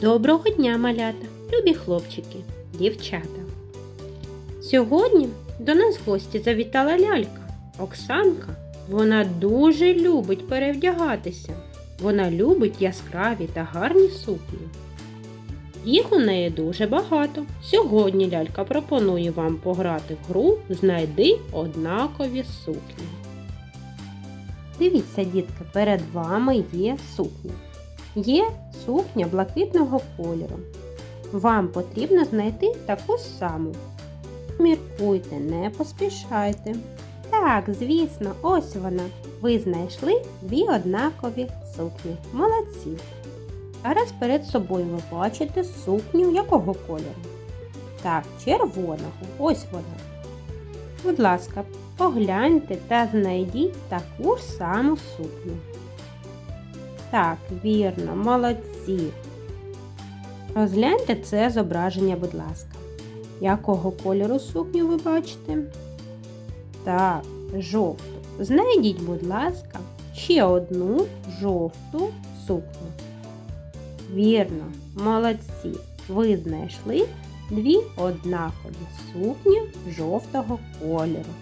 Доброго дня, малята, любі хлопчики, дівчата. Сьогодні до нас в гості завітала лялька Оксанка. Вона дуже любить перевдягатися. Вона любить яскраві та гарні сукні. Їх у неї дуже багато. Сьогодні лялька пропонує вам пограти в гру Знайди однакові сукні. Дивіться, дітки, перед вами є сукні. Є сукня блакитного кольору. Вам потрібно знайти таку саму. Міркуйте, не поспішайте. Так, звісно, ось вона. Ви знайшли дві однакові сукні. Молодці. Зараз перед собою ви бачите сукню якого кольору? Так, червоного. Ось вона. Будь ласка, погляньте та знайдіть таку ж саму сукню. Так, вірно, молодці. Розгляньте це зображення, будь ласка. Якого кольору сукню ви бачите? Так, жовту. Знайдіть, будь ласка, ще одну жовту сукню. Вірно, молодці. Ви знайшли дві однакові сукні жовтого кольору.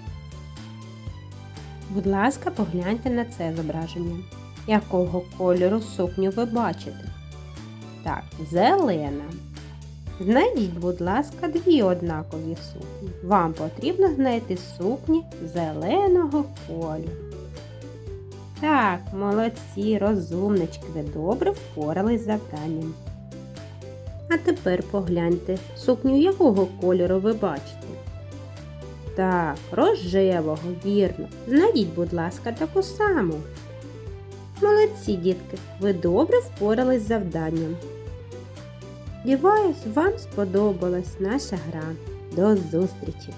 Будь ласка, погляньте на це зображення. Якого кольору сукню ви бачите? Так, зелена. Знайдіть, будь ласка, дві однакові сукні. Вам потрібно знайти сукні зеленого кольору. Так, молодці, розумнички, ви добре впорались з завданням. А тепер погляньте, сукню якого кольору ви бачите? Так, рожевого, вірно. Знайдіть, будь ласка, таку саму. Молодці, дітки, ви добре впорались з завданням. Сподіваюсь, вам сподобалась наша гра. До зустрічі!